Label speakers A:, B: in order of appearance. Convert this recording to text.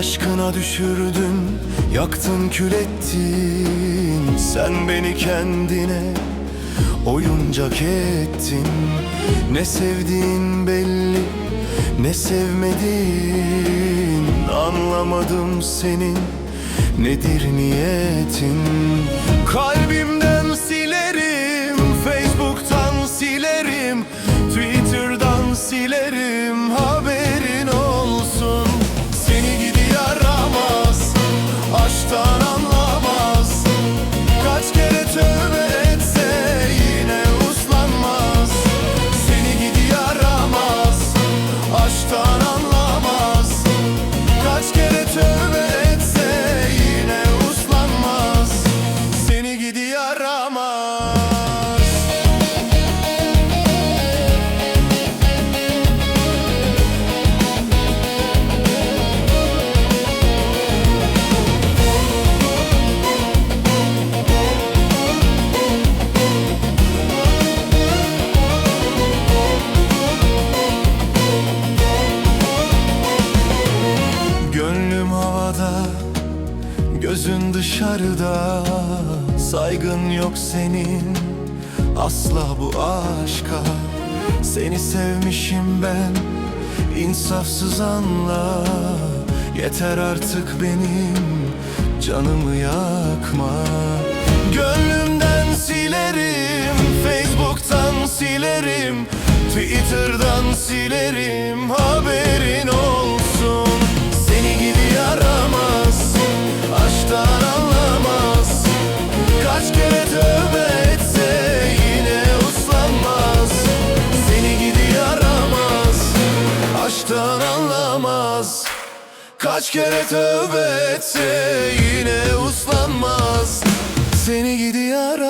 A: aşkına düşürdün Yaktın kül ettin. Sen beni kendine Oyuncak ettin. Ne sevdiğin belli Ne sevmedin. Anlamadım senin Nedir niyetin. Kalbimden silerim Facebook'tan silerim Twitter'dan silerim Kaç kere tövbe etse yine uslanmaz. Seni gidi yaramaz. Aşktan anlamaz gözün dışarıda Saygın yok senin. Asla bu aşka Seni sevmişim ben, insafsız anla Yeter artık benim canımı yakma. Gönlümden silerim, Facebook'tan silerim Twitter'dan silerim, haberin olsun anlamaz Kaç kere tövbe etse yine uslanmaz. Seni gidi yaramaz